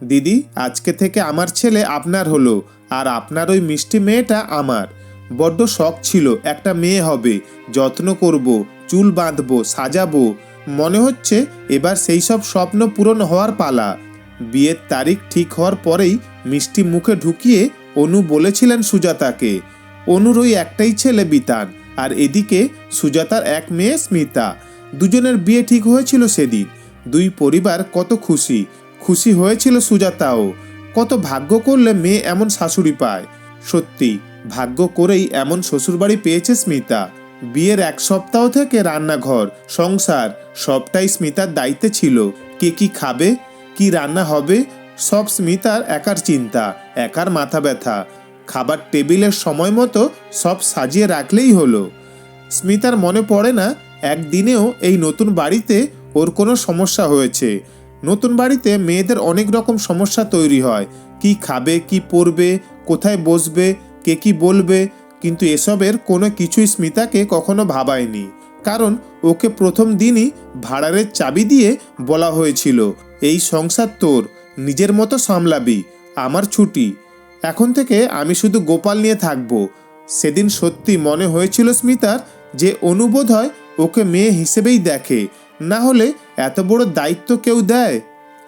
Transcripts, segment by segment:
দিদি, আজকে থেকে আমার ছেলে আপনার হলো আর আপনার ওই মিষ্টি মেয়েটা আমার। বড্ড শখ ছিল, একটা মেয়ে হবে, যত্ন করব, চুল বাঁধবো, সাজাবো। মনে হচ্ছে এবার সেই সব স্বপ্ন পূরণ হওয়ার পালা। বিয়ের তারিখ ঠিক হওয়ার পরেই মিষ্টি মুখে ঢুকিয়ে অনু বলেছিলেন সুজাতাকে, অনুর ওই একটাই ছেলে বিতান, আর এদিকে সুজাতার এক মেয়ে স্মিতা। দুজনের বিয়ে ঠিক হয়েছিল সেদিন। দুই পরিবার কত খুশি খুশি হয়েছিল সুজাতাও। কত ভাগ্য করলে মেয়ে এমন শাশুড়ি পায়। সত্যি, ভাগ্য করেই এমন শ্বশুরবাড়ি পেয়েছে স্মিতা। বিয়ের এক সপ্তাহ থেকে রান্নাঘর, সংসার, সবটাই স্মিতার দায়িত্বে ছিল। কে কি খাবে, কি রান্না হবে, সব স্মিতার একার চিন্তা, একার মাথা ব্যথা। খাবার টেবিলের সময় মতো সব সাজিয়ে রাখলেই হলো। স্মিতার মনে পড়ে না, একদিনেও এই নতুন বাড়িতে ওর কোনো সমস্যা হয়েছে। নতুন বাড়িতে মেয়েদের অনেক রকম সমস্যা তৈরি হয়। কি খাবে, কি পরবে, কোথায় বসবে, কে কি বলবে, কিন্তু এসবের কোনো কিছুই স্মিতাকে কখনো ভাবায়নি। কারণ ওকে প্রথম দিনই ভাড়ারের চাবি দিয়ে বলা হয়েছিল, এই সংসার তোর, নিজের মতো সামলাবি, আমার ছুটি। এখন থেকে আমি শুধু গোপাল নিয়ে থাকব। সেদিন সত্যি মনে হয়েছিল স্মিতার যে অনুবোধ হয় ওকে মেয়ে হিসেবেই দেখে, না হলে এত বড় দায়িত্ব কেউ দেয়?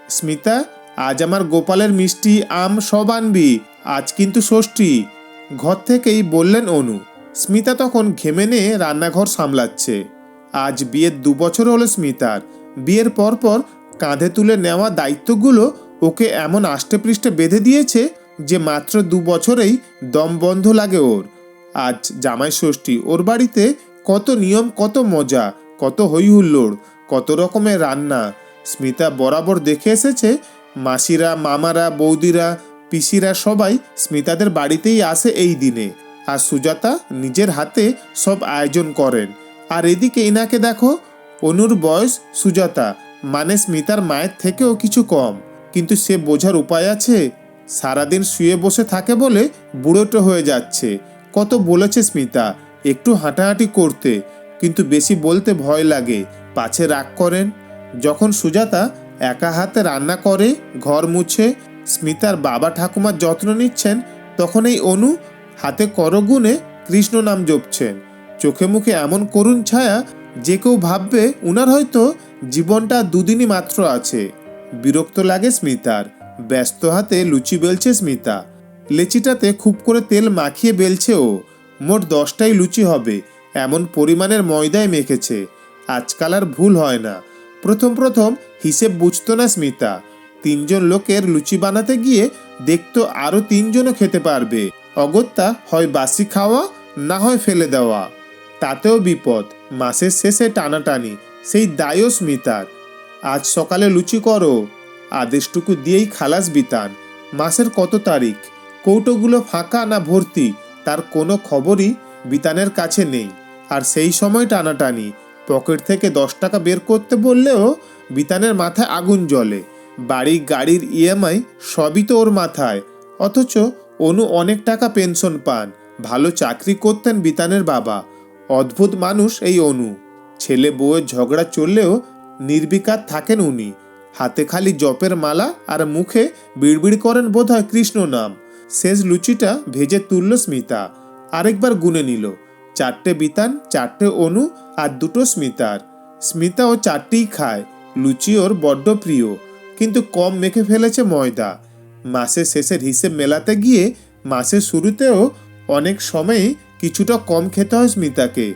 স্মিতা, আজ আমার গোপালের মিষ্টি আম সব আনবি, আজ কিন্তু ষষ্ঠী। ঘর থেকেই বললেন অনু। স্মিতা তখন ঘেমে নিয়ে রান্নাঘর সামলাচ্ছে। আজ বিয়ের দু বছর হলো স্মিতার। বিয়ের পরপর কাঁধে তুলে নেওয়া দায়িত্বগুলো ওকে এমন আষ্টেপৃষ্ঠে বেঁধে দিয়েছে যে মাত্র দু বছরেই দম বন্ধ লাগে ওর। আজ জামাই ষষ্ঠী, ওর বাড়িতে কত নিয়ম, কত মজা, কত হই হুল্লোড় কত রকমের রান্না। স্মিতা বরাবর দেখে এসেছে, মাসিরা, মামারা, বৌদিরা, পিসিরা সবাই স্মিতাদের বাড়িতেই আসে এই দিনে। আর সুজাতা নিজের হাতে সব আয়োজন করেন। আর এদিকে ইনাকে দেখো, অনুর বয়স সুজাতা মানে স্মিতার মায়ের থেকেও কিছু কম। কিন্তু সে বোঝার উপায় আছে, সারাদিন শুয়ে বসে থাকে বলে বুড়োটো হয়ে যাচ্ছে। কত বলেছে স্মিতা, একটু হাঁটাহাঁটি করতে, কিন্তু বেশি বলতে ভয় লাগে। পাছে রাগ করেন। যখন সুজাতা একা হাতে রান্না করে, ঘর মুছে, স্মিতার বাবা ঠাকুমার যত্ন নিচ্ছেন, তখন এই অনু হাতে করগুনে কৃষ্ণ নাম জপছেন। চোখে মুখে এমন করুণ ছায়া যে কেউ ভাববে উনার হয়তো জীবনটা দুদিনই মাত্র আছে। বিরক্ত লাগে স্মিতার, ব্যস্ত হাতে লুচি বেলছে স্মিতা। লেচিটাতে খুব করে তেল মাখিয়ে বেলছে ও। মোট দশটাই লুচি হবে, এমন পরিমাণের ময়দায় মেখেছে। আজকাল আর ভুল হয় না। প্রথম প্রথম হিসেব বুঝতো না স্মিতা। তিনজন লোকের লুচি বানাতে গিয়ে দেখতো আরও তিনজনও খেতে পারবে। অগত্যা হয় বাসি খাওয়া, না হয় ফেলে দেওয়া। তাতেও বিপদ। মাসের শেষে টানাটানি। সেই দায়ও স্মিতার। আজ সকালে লুচি করো। আদেশটুকু দিয়েই খালাস বিতান। মাসের কত তারিখ? কৌটোগুলো ফাঁকা না ভর্তি? তার কোনো খবরই বিতানের কাছে নেই। আর সেই সময় টানাটানি। পকেট থেকে দশ টাকা বের করতে বললেও বিতানের মাথায় আগুন জ্বলে। বাড়ি গাড়ির ইএমআই সবই তো ওর মাথায়। অথচ অনু অনেক টাকা পেনশন পান। ভালো চাকরি করতেন বিতানের বাবা। অদ্ভুত মানুষ এই অনু। ছেলে বউয়ের ঝগড়া চললেও নির্বিকার থাকেন উনি। হাতে খালি জপের মালা আর মুখে বিড়বিড় করেন বোধহয় কৃষ্ণ নাম। শেষ লুচিটা ভেজে তুলল স্মিতা। আরেকবার গুনে নিল। চারটে বিতান, চারটে অনু আর দুটো স্মিতার। স্মিতা ও চারটেই খায়, লুচি ওর বড্ড প্রিয়, কিন্তু কম মেখে ফেলেছে ময়দা। মাসের শেষের হিসেব মেলাতে গিয়ে মাসের শুরুতেও অনেক সময়ই কিছুটা কম খেতে হয় স্মিতাকে।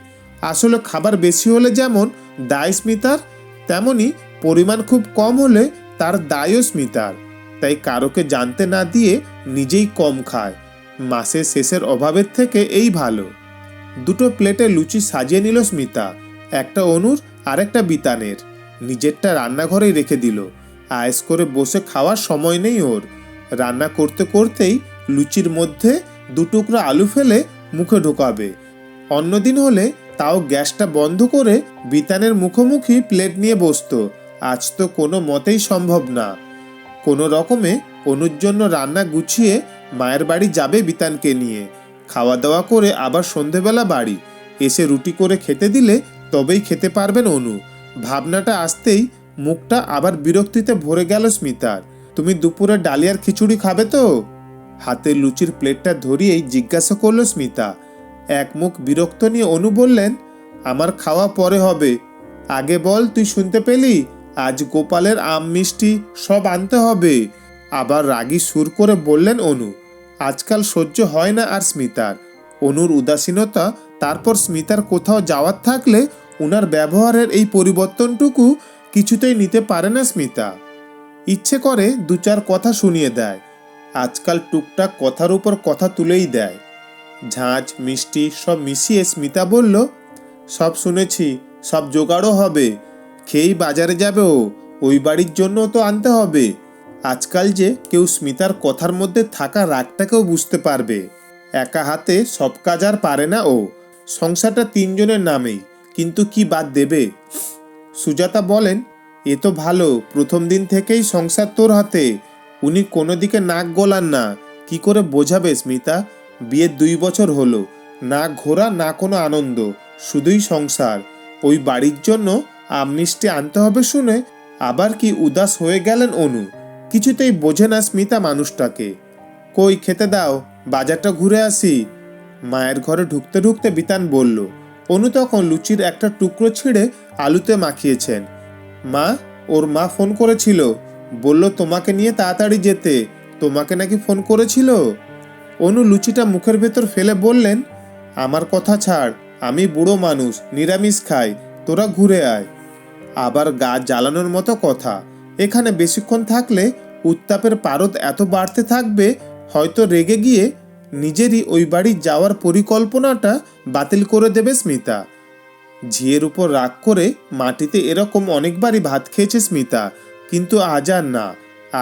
আসলে খাবার বেশি হলে যেমন দায় স্মিতার, তেমনি পরিমাণ খুব কম হলে তার দায়ও স্মিতার। তাই কারোকে জানতে না দিয়ে নিজেই কম খায়। মাসের শেষের অভাবের থেকে এই ভালো। দুটো প্লেটে লুচি সাজিয়ে নিল স্মিতা। একটা অনুর আর একটা বিতানের। নিজেরটা রান্নাঘরেই রেখে দিল। আয়েস করে বসে খাওয়ার সময় নেই ওর। রান্না করতে করতেই লুচির মধ্যে দু টুকরো আলু ফেলে মুখে ঢোকাবে। অন্যদিন হলে তাও গ্যাসটা বন্ধ করে বিতানের মুখোমুখি প্লেট নিয়ে বসতো। আজ তো কোনো মতেই সম্ভব না। কোনো রকমে অনুর জন্য রান্না গুছিয়ে মায়ের বাড়ি যাবে বিতানকে নিয়ে। খাওয়া দাওয়া করে আবার সন্ধেবেলা বাড়ি। এসে রুটি করে খেতে দিলে তবেই খেতে পারবেন অনু। ভাবনাটা আসতেই মুখটা আবার বিরক্তিতে ভরে গেল স্মিতার। তুমি দুপুরে ডালিয়ার খিচুড়ি খাবে তো? হাতে লুচির প্লেটটা ধরিয়েই জিজ্ঞাসা করল স্মিতা। এক মুখ বিরক্ত নিয়ে অনু বললেন, আমার খাওয়া পরে হবে। আগে বল, তুই শুনতে পেলি? আজ গোপালের আম মিষ্টি সব আনতে হবে। আবার রাগি সুর করে বললেন অনু আজকাল সহ্য হয় না আর স্মিতার। অনুর উদাসীনতা, তারপর স্মিতার কোথাও যাওয়ার থাকলে উনার ব্যবহারের এই পরিবর্তনটুকু কিছুতেই নিতে পারে না স্মিতা। ইচ্ছে করে দু চার কথা শুনিয়ে দেয়। আজকাল টুকটাক কথার উপর কথা তুলেই দেয়। ঝাঁঝ মিষ্টি সব মিশিয়ে স্মিতা বলল, সব শুনেছি, সব জোগাড়ও হবে। খেয়েই বাজারে যাবে ও। ওই বাড়ির জন্য তো আনতে হবে। আজকাল যে কেউ স্মিতার কথার মধ্যে থাকা রাগটাকেও বুঝতে পারবে। একা হাতে সব কাজ আর পারে না ও। সংসারটা তিনজনের নামেই, কিন্তু কি বাদ দেবে? সুজাতা বলেন, এ তো ভালো, প্রথম দিন থেকেই সংসার তোর হাতে। উনি কোনো দিকে নাক গলান না। কি করে বোঝাবে স্মিতা? বিয়ের দুই বছর হলো। না ঘোরা, না কোনো আনন্দ। শুধুই সংসার। ওই বাড়ির জন্য আম মিষ্টি আনতে হবে শুনে আবার কি উদাস হয়ে গেলেন অনু? কিছুতেই বোঝে না স্মিতা মানুষটাকে। কই খেতে দাও, বাজারটা ঘুরে আসি। মায়ের ঘরে ঢুকতে ঢুকতে বিতান বলল, অনু তখন লুচির একটা টুকরো ছিঁড়ে আলুতে মাখিয়েছেন। মা, ওর মা ফোন করেছিল। বলল তোমাকে নিয়ে তাড়াতাড়ি যেতে। তোমাকে নাকি ফোন করেছিল? অনু লুচিটা মুখের ভেতর ফেলে বললেন, আমার কথা ছাড়, আমি বুড়ো মানুষ, নিরামিষ খাই, তোরা ঘুরে আয় আবার গা জ্বালানোর মতো কথা। এখানে বেশিক্ষণ থাকলে উত্তাপের পারদ এত বাড়তে থাকবে, হয়তো রেগে গিয়ে নিজেরই ওই বাড়ি যাওয়ার পরিকল্পনাটা বাতিল করে দেবে স্মিতা। ঝিয়ের উপর রাগ করে মাটিতে এরকম অনেকবারই ভাত খেয়েছে স্মিতা, কিন্তু আজ আর না।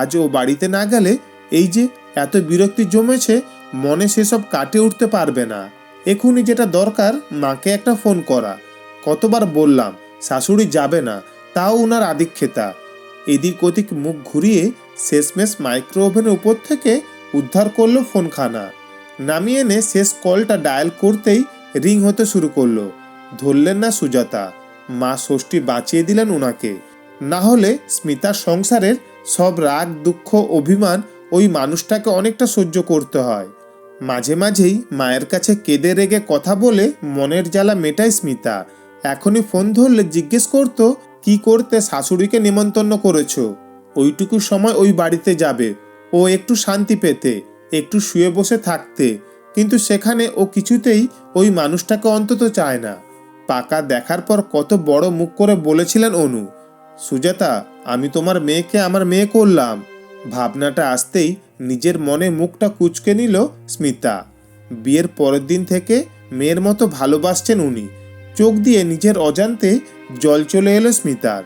আজ ও বাড়িতে না গেলে এই যে এত বিরক্তি জমেছে, মনে সেসব কাটে উঠতে পারবে না। এখনই যেটা দরকার, মাকে একটা ফোন করা। কতবার বললাম, শাশুড়ি যাবে না। তাও উনার আদিক্ষেতা এদিক ওদিক মুখ ঘুরিয়ে শেষমেশ মাইক্রো ওভেনের উপর থেকে উদ্ধার করল ফোনখানা। নামিয়ে এনে শেষ কলটা ডায়াল করতেই রিং হতে শুরু করল। ধরলেন না সুজাতা, মা ষষ্ঠী বাঁচিয়ে দিলেন উনাকে। না হলে স্মিতার সংসারের সব রাগ, দুঃখ, অভিমান ওই মানুষটাকে অনেকটা সহ্য করতে হয়। মাঝে মাঝেই মায়ের কাছে কেঁদে রেগে কথা বলে মনের জ্বালা মেটায় স্মিতা। এখনই ফোন ধরলে জিজ্ঞেস করতো কি করতে শাশুড়িকে নেমন্তন্ন করেছ? ওইটুকু সময় ওই বাড়িতে যাবে। ও একটু শান্তি পেতে, একটু শুয়ে বসে থাকতে, কিন্তু সেখানে ও কিছুতেই ওই মানুষটাকে অন্তত চায় না। পাকা দেখার পর কত বড় মুখ করে বলেছিলেন অনু, সুজাতা, আমি তোমার মেয়েকে আমার মেয়ে করলাম। ভাবনাটা আসতেই নিজের মনে মুখটা কুচকে নিল স্মিতা। বিয়ের পরের দিন থেকে মেয়ের মতো ভালোবাসছেন উনি। চোখ দিয়ে নিজের অজান্তে জল চলে এলো স্মিতার।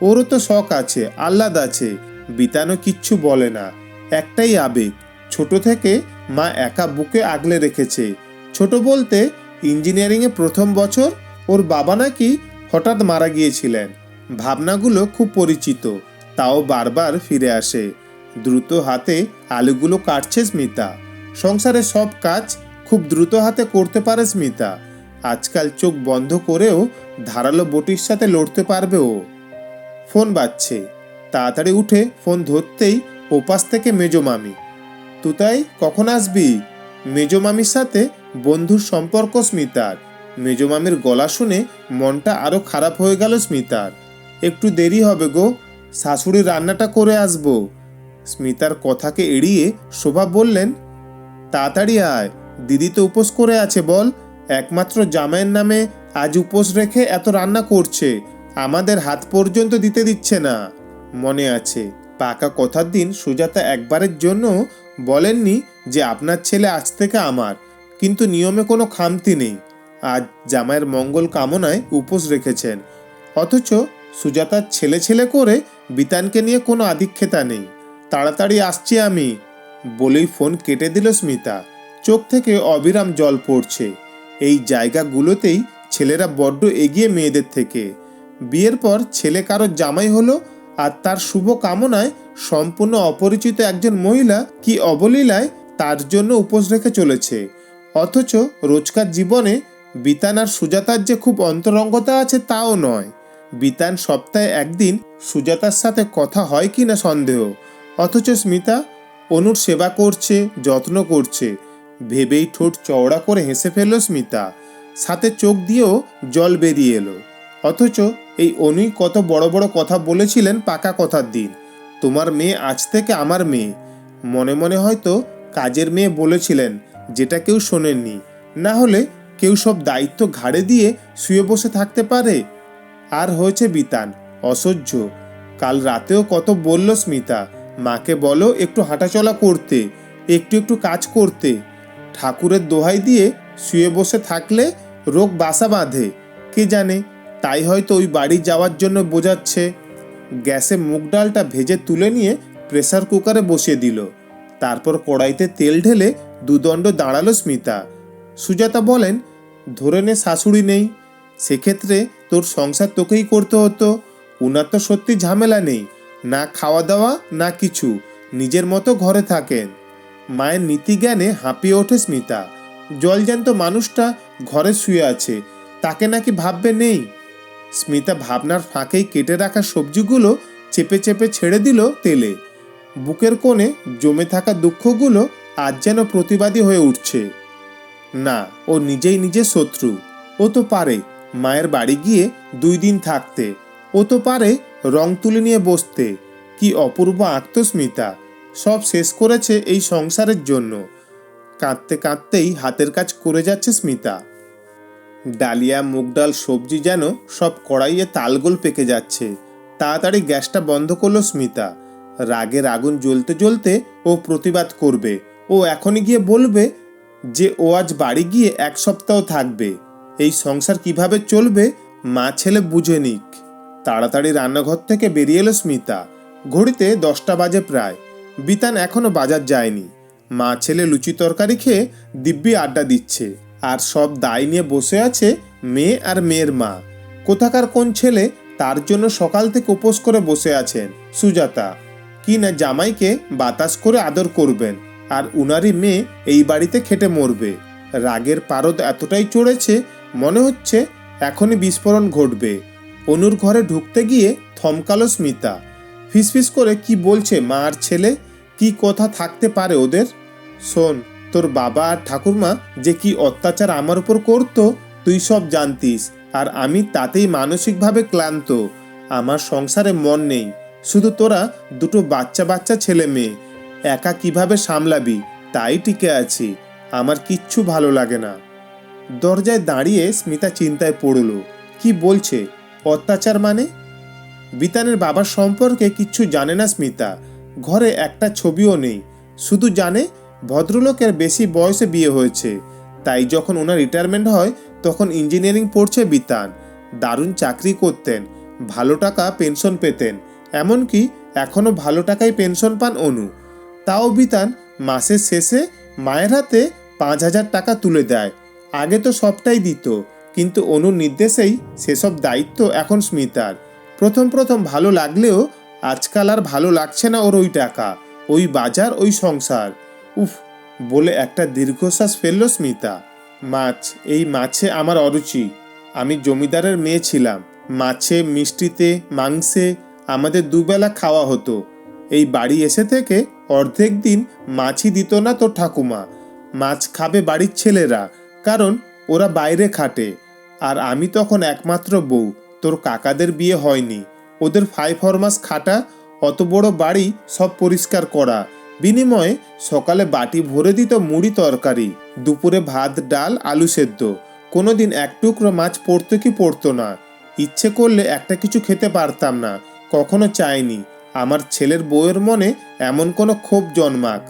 ওরও তো শখ আছে, আহ্লাদ আছে বিতানো কিচ্ছু বলে না। একটাই আবেগ, ছোট থেকে মা একা বুকে আগলে রেখেছে। ছোট বলতে ইঞ্জিনিয়ারিংয়ে প্রথম বছর ওর বাবা নাকি হঠাৎ মারা গিয়েছিলেন। ভাবনাগুলো খুব পরিচিত, তাও বারবার ফিরে আসে। দ্রুত হাতে আলুগুলো কাটছে স্মিতা। সংসারে সব কাজ খুব দ্রুত হাতে করতে পারে স্মিতা। আজকাল চোখ বন্ধ করেও ধারালো বটির সাথে লড়তে পারবে ও। ফোন বাজছে। তাড়াতাড়ি উঠে ফোন ধরতেই ওপাশ থেকে মেজো মামি। তুতাই কখন আসবি? মেজো মামির সাথে বন্ধুর সম্পর্ক স্মিতার। মেজো মামির গলা শুনে মনটা আরও খারাপ হয়ে গেল স্মিতার। একটু দেরি হবে গো শাশুড়ি রান্নাটা করে আসব। স্মিতার কথাকে এড়িয়ে শোভা বললেন, তাড়াতাড়ি আয়, দিদি তো উপোস করে আছে বল একমাত্র জামাইয়ের নামে আজ উপোস রেখে এত রান্না করছে, আমাদের হাত পর্যন্ত দিতে দিচ্ছে না। মনে আছে, পাকা কথার দিন সুজাতা একবারের জন্য বলেননি যে আপনার ছেলে আজ থেকে আমার, কিন্তু নিয়মে কোনো খামতি নেই। আজ জামাইয়ের মঙ্গল কামনায় উপোস রেখেছেন। অথচ সুজাতার ছেলে ছেলে করে বিতানকে নিয়ে কোনো আধিক্ষেতা নেই। তাড়াতাড়ি আসছি আমি, বলেই ফোন কেটে দিল স্মিতা। চোখ থেকে অবিরাম জল পড়ছে। এই জায়গাগুলোতেই ছেলেরা বড্ড এগিয়ে মেয়েদের থেকে। বিয়ের পর ছেলে কারও জামাই হলো আর তার শুভ কামনায় সম্পূর্ণ অপরিচিত একজন মহিলা কি অবলীলায় তার জন্য উপোস রেখে চলেছে। অথচ রোজকার জীবনে বিতান আর সুজাতার যে খুব অন্তরঙ্গতা আছে তাও নয়। বিতান সপ্তাহে একদিন সুজাতার সাথে কথা হয় কি না সন্দেহ। অথচ স্মিতা, অনুর সেবা করছে, যত্ন করছে। ভেবেই ঠোঁট চওড়া করে হেসে ফেলল স্মিতা। সাথে চোখ দিয়েও জল বেরিয়ে এলো। অথচ এই অনুই কত বড় বড় কথা বলেছিলেন পাকা কথার দিন। তোমার মেয়ে আজ থেকে আমার মেয়ে। মনে মনে হয়তো কাজের মেয়ে বলেছিলেন, যেটা কেউ শোনেননি। না হলে কেউ সব দায়িত্ব ঘাড়ে দিয়ে শুয়ে বসে থাকতে পারে। আর হয়েছে বিতান, অসহ্য। কাল রাতেও কত বলল স্মিতা, মাকে বলো একটু হাঁটাচলা করতে, একটু একটু কাজ করতে। ঠাকুরের দোহাই দিয়ে শুয়ে বসে থাকলে রোগ বাসা বাঁধে। কে জানে, তাই হয়তো ওই বাড়ি যাওয়ার জন্য বোঝাচ্ছে। গ্যাসে মুগ ডালটা ভেজে তুলে নিয়ে প্রেসার কুকারে বসিয়ে দিল। তারপর কড়াইতে তেল ঢেলে দুদণ্ড দাঁড়াল স্মিতা। সুজাতা বলেন, ধরে নে, শাশুড়ি নেই। সেক্ষেত্রে তোর সংসার তোকেই করতে হতো। উনার তো সত্যি ঝামেলা নেই। না খাওয়া দাওয়া, না কিছু। নিজের মতো ঘরে থাকেন। মায়ের নীতি জ্ঞানে হাঁপিয়ে ওঠে স্মিতা। জলজ্যান্ত মানুষটা ঘরে শুয়ে আছে। তাকে নাকি ভাববে নেই। স্মিতা ভাবনার ফাঁকেই কেটে রাখা সবজিগুলো চেপে চেপে ছেড়ে দিল তেলে। বুকের কোণে জমে থাকা দুঃখগুলো আজ যেন প্রতিবাদী হয়ে উঠছে। না, ও নিজেই নিজের শত্রু। ও তো পারে মায়ের বাড়ি গিয়ে দুই দিন থাকতে। ও তো পারে রং তুলে নিয়ে বসতে। কি অপূর্ব আত্মস্মিতা। সব শেষ করেছে এই সংসারের জন্য। কাঁদতে কাঁদতেই হাতের কাজ করে যাচ্ছে স্মিতা। ডালিয়া, মুগ ডাল, সবজি যেন সব কড়াইয়ে তালগোল পেকে যাচ্ছে। তাড়াতাড়ি গ্যাসটা বন্ধ করল স্মিতা। রাগের আগুন জ্বলতে জ্বলতে ও প্রতিবাদ করবে। ও এখনই গিয়ে বলবে যে ও আজ বাড়ি গিয়ে এক সপ্তাহ থাকবে। এই সংসার কীভাবে চলবে মা ছেলে বুঝে নিক। তাড়াতাড়ি রান্নাঘর থেকে বেরিয়ে এলো স্মিতা। ঘড়িতে দশটা বাজে প্রায়। বিতান এখনও বাজার যায়নি। মা ছেলে লুচি তরকারি খেয়ে দিব্যি আড্ডা দিচ্ছে। আর সব দায় নিয়ে বসে আছে মেয়ে আর মেয়ের মা। কোথাকার কোন ছেলে তার জন্য সকাল থেকে উপোস করে বসে আছেন? সুজাতা, কি না জামাইকে বাতাস করে আদর করবেন? আর উনারই মেয়ে এই বাড়িতে খেটে মরবে। রাগের পারদ এতটাই চড়েছে, মনে হচ্ছে এখনই বিস্ফোরণ ঘটবে। অনুর ঘরে ঢুকতে গিয়ে থমকালো স্মিতা। ফিসফিস করে কি বলছে মা আর ছেলে? কি কথা থাকতে পারে ওদের? শোন, তোর বাবা আর ঠাকুরমা যে কি অত্যাচার আমার উপর করতো, তুই সব জানতিস। আর আমি তাতেই মানসিকভাবে ক্লান্ত। আমার সংসারে মন নেই। শুধু তোরা দুটো বাচ্চা বাচ্চা ছেলে মেয়ে। একা কীভাবে সামলাবি? তাই টিকে আছি। আমার কিচ্ছু ভালো লাগে না। দরজায় দাঁড়িয়ে স্মিতা চিন্তায় পড়ল। কি বলছে? অত্যাচার মানে? বিতানের বাবার সম্পর্কে কিচ্ছু জানে না স্মিতা। ঘরে একটা ছবিও নেই। শুধু জানে, ভদ্রলোকের বেশি বয়সে বিয়ে হয়েছে। তাই যখন ওনার রিটায়ারমেন্ট হয়, তখন ইঞ্জিনিয়ারিং পড়ছে বিতান। দারুণ চাকরি করতেন, ভালো টাকা পেনশন পেতেন। এমনকি এখনও ভালো টাকায় পেনশন পান অনু। তাও বিতান মাসের শেষে মায়ের হাতে পাঁচ হাজার টাকা তুলে দেয়। আগে তো সবটাই দিত, কিন্তু অনুর নির্দেশেই সেসব দায়িত্ব এখন স্মিতার। প্রথম প্রথম ভালো লাগলেও আজকাল আর ভালো লাগছে না ওর ওই টাকা, ওই বাজার, ওই সংসার। উফ, বলে একটা দীর্ঘশ্বাস ফেলল স্মিতা। মাছ, এই মাছে আমার অরুচি। আমি জমিদারের মেয়ে ছিলাম। মাছে, মিষ্টিতে, মাংসে আমাদের দুবেলা খাওয়া হতো। এই বাড়ি এসে থেকে অর্ধেক দিন মাছই দিত না তোর ঠাকুমা। মাছ খাবে বাড়ির ছেলেরা, কারণ ওরা বাইরে খাটে। আর আমি তখন একমাত্র বউ। তোর কাকাদের বিয়ে হয়নি। ওদের ফাইভ ফরমাস খাটা, অত বড় বাড়ি সব পরিষ্কার করা। বিনিময়ে সকালে বাটি ভরে দিত মুড়ি তরকারি, দুপুরে ভাত, ডাল, আলু সেদ্ধ। কোনোদিন এক টুকরো মাছ পড়তো কি পড়তো না। ইচ্ছে করলে একটা কিছু খেতে পারতাম না, কখনো চাইনি। আমার ছেলের বউয়ের মনে এমন কোনো ক্ষোভ জন্মাক,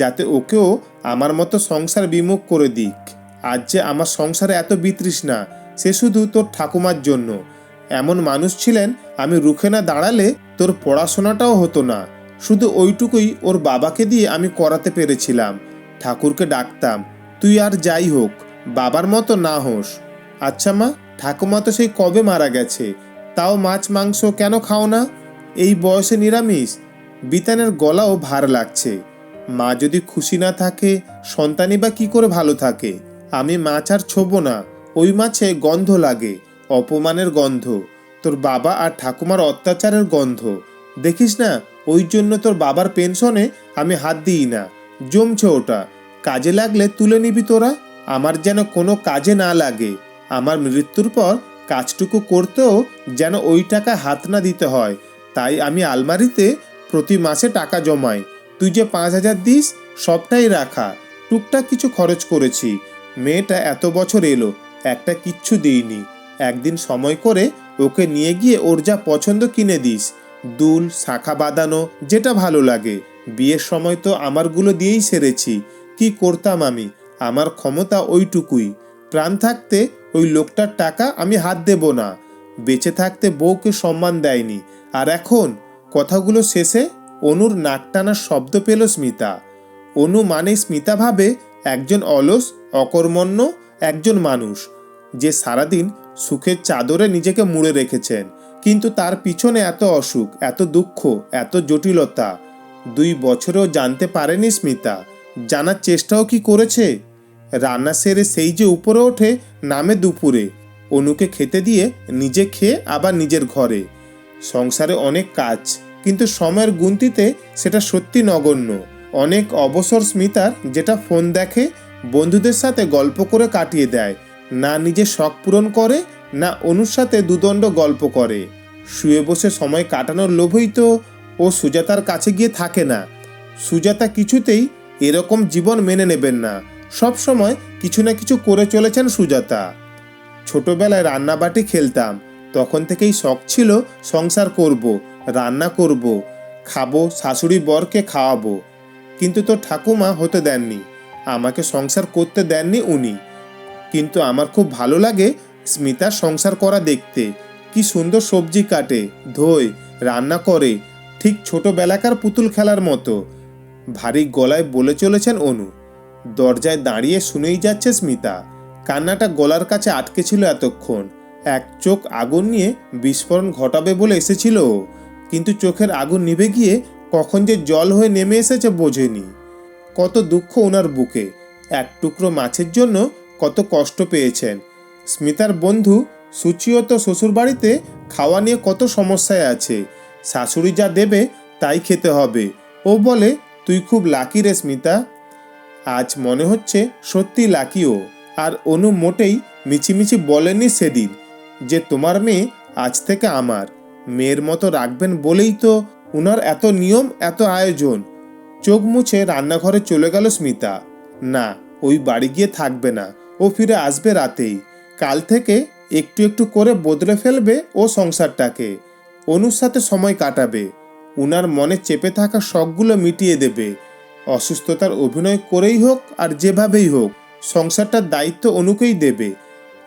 যাতে ওকেও আমার মতো সংসার বিমুখ করে দিক। আজ যে আমার সংসারে এত বিতৃষ্ণা, সে শুধু তোর ঠাকুমার জন্য। এমন মানুষ ছিলেন, আমি রুখে না দাঁড়ালে তোর পড়াশোনাটাও হতো না। শুধু ওইটুকুই ওর বাবাকে দিয়ে আমি করাতে পেরেছিলাম। ঠাকুরকে ডাকতাম, তুই আর যাই হোক, বাবার মতো না হোস। আচ্ছা মা, ঠাকুমা তো সেই কবে মারা গেছে? তাও মাছ, মাংস কেন খাও না? এই বয়সে নিরামিষ। বিতানের গলাও ভার লাগছে। মা যদি খুশি না থাকে, সন্তানই বা কি করে ভালো থাকে? আমি মাছ আর ছোবো না, ওই মাছে গন্ধ লাগে। অপমানের গন্ধ। তোর বাবা আর ঠাকুমার অত্যাচারের গন্ধ। দেখিস না, ওই জন্য তোর বাবার পেনশনে আমি হাত দিই না। জমছে ওটা। কাজে লাগলে তুলে নিবি তোরা। আমার যেন কোনো কাজে না লাগে। আমার মৃত্যুর পর কাজটুকু করতেও যেন ওই টাকা হাত না দিতে হয়। তাই আমি আলমারিতে প্রতি মাসে টাকা জমাই। তুই যে পাঁচ হাজার দিস, সবটাই রাখা। টুকটাক কিছু খরচ করেছি। মেয়েটা এত বছর এলো, একটা কিচ্ছু দিইনি। একদিন সময় করে ওকে নিয়ে গিয়ে ওর যা পছন্দ কিনে দিস। দুল, শাখা বাঁধানো, যেটা ভালো লাগে। বিয়ের সময় তো আমারগুলো দিয়েই সেরেছি। কি করতাম আমি? আমার ক্ষমতা ওইটুকুই। প্রাণ থাকতে ওই লোকটার টাকা আমি হাত দেব না। বেঁচে থাকতে বউকে সম্মান দেয়নি। আর এখন? কথাগুলো শেষে অনুর নাক টানার শব্দ পেল স্মিতা। অনু মানে স্মিতা ভাবে একজন অলস, অকর্মণ্য একজন মানুষ। যে সারাদিন সুখের চাদরে নিজেকে মুড়ে রেখেছেন। কিন্তু তার পিছনে এত অসুখ, এত দুঃখ, এত জটিলতা, দুই বছরেও জানতে পারেনি স্মিতা। জানার চেষ্টাও কি করেছে? রান্না সেরে সেই যে উপরে ওঠে, নামে দুপুরে। অনুকে খেতে দিয়ে নিজে খেয়ে আবার নিজের ঘরে। সংসারে অনেক কাজ, কিন্তু সময়ের গুনতিতে সেটা সত্যি নগণ্য। অনেক অবসর স্মিতার যেটা ফোন দেখে, বন্ধুদের সাথে গল্প করে কাটিয়ে দেয়। না নিজে শখ পূরণ করে, না অনুর সাথে দুদণ্ড গল্প করে। শুয়ে বসে সময় কাটানোর লোভই তো ও সুজাতার কাছে গিয়ে থাকে না। সুজাতা কিছুতেই এরকম জীবন মেনে নেবেন না। সব সময় কিছু না কিছু করে চলেছেন সুজাতা। ছোটবেলায় রান্নাবাটি খেলতাম। তখন থেকেই শখ ছিল, সংসার করব, রান্না করব, খাব, শাশুড়ি বরকে খাওয়াবো। কিন্তু তো ঠাকুমা হতে দেননি। আমাকে সংসার করতে দেননি উনি। কিন্তু আমার খুব ভালো লাগে স্মিতার সংসার করা দেখতে। কি সুন্দর সবজি কাটে, ধোয়, রান্না করে, ঠিক ছোটবেলাকার পুতুল খেলার মতো। ভারী গলায় বলে চলেছেন অনু। দরজায় দাঁড়িয়ে শুনেই যাচ্ছে স্মিতা। কান্নাটা গলার কাছে আটকে ছিল এতক্ষণ। এক চোখ আগুন নিয়ে বিস্ফোরণ ঘটাবে বলে এসেছিল। কিন্তু চোখের আগুন নিভে গিয়ে কখন যে জল হয়ে নেমে এসেছে বোঝেনি। কত দুঃখ ওনার বুকে। এক টুকরো মাছের জন্য কত কষ্ট পেয়েছেন। স্মিতার বন্ধু সুচিও তো শ্বশুরবাড়িতে খাওয়া নিয়ে কত সমস্যায় আছে। শাশুড়ি যা দেবে তাই খেতে হবে। ও বলে, তুই খুব লাকি রে স্মিতা। আজ মনে হচ্ছে সত্যি লাকিও আর অনু মোটেই মিছিমিছি বলেনি সেদিন যে তোমার মেয়ে আজ থেকে আমার। মেয়ের মতো রাখবেন বলেই তো উনার এত নিয়ম, এত আয়োজন। চোখ মুছে রান্নাঘরে চলে গেল স্মিতা। না, ওই বাড়ি গিয়ে থাকবে না। ও ফিরে আসবে রাতেই। কাল থেকে একটু একটু করে বদলে ফেলবে ও সংসারটাকে। অনুর সাথে সময় কাটাবে। উনার মনে চেপে থাকা শখগুলো মিটিয়ে দেবে। অসুস্থতার অভিনয় করেই হোক আর যেভাবেই হোক, সংসারটার দায়িত্ব অনুকেই দেবে।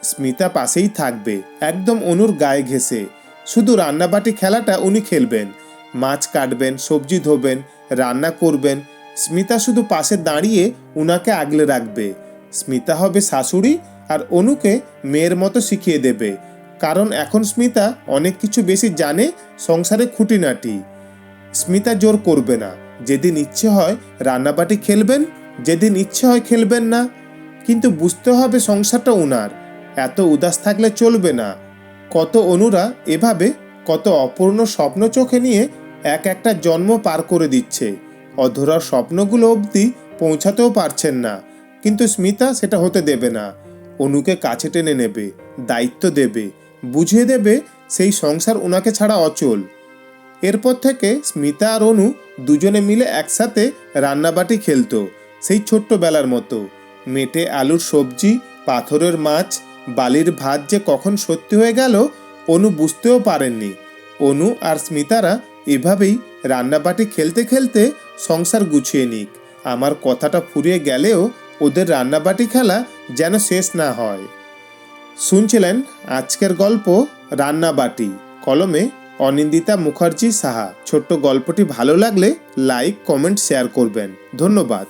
স্মিতা পাশেই থাকবে। একদম অনুর গায়ে ঘেসে শুধু রান্নাবাটি খেলাটা উনি খেলবেন। মাছ কাটবেন, সবজি ধোবেন, রান্না করবেন। স্মিতা শুধু পাশে দাঁড়িয়ে উনাকে আগলে রাখবে। স্মিতা হবে শাশুড়ি আর অনুকে মেয়ের মতো শিখিয়ে দেবে। কারণ এখন স্মিতা অনেক কিছু বেশি জানে সংসারে খুঁটিনাটি। স্মিতা জোর করবে না। যেদিন ইচ্ছে হয় রান্নাবাটি খেলবেন, যেদিন ইচ্ছে হয় খেলবেন না। কিন্তু বুঝতে হবে সংসারটা উনার। এত উদাস থাকলে চলবে না। কত অনুরা এভাবে কত অপূর্ণ স্বপ্ন চোখে নিয়ে এক একটা জন্ম পার করে দিচ্ছে। অধরা স্বপ্নগুলো অবধি পৌঁছাতেও পারছেন না। কিন্তু স্মিতা সেটা হতে দেবে না। অনুকে কাছে টেনে নেবে, দায়িত্ব দেবে, বুঝিয়ে দেবে সেই সংসার ওনাকে ছাড়া অচল। এরপর থেকে স্মিতা আর অনু দুজনে মিলে একসাথে রান্নাবাটি খেলতো সেই ছোট্টবেলার মতো। মেটে আলুর সবজি, পাথরের মাছ, বালির ভাত যে কখন সত্যি হয়ে গেল, অনু বুঝতেও পারেননি। অনু আর স্মিতারা এভাবেই রান্নাবাটি খেলতে খেলতে সংসার গুছিয়ে নিক। আমার কথাটা ফুরিয়ে গেলেও ওদের রান্নাবাটি খেলা যেন শেষ না হয়। শুনছিলেন আজকের গল্প রান্নাবাটি, কলমে অনিন্দিতা মুখার্জি সাহা। ছোট্ট গল্পটি ভালো লাগলে লাইক, কমেন্ট, শেয়ার করবেন। ধন্যবাদ।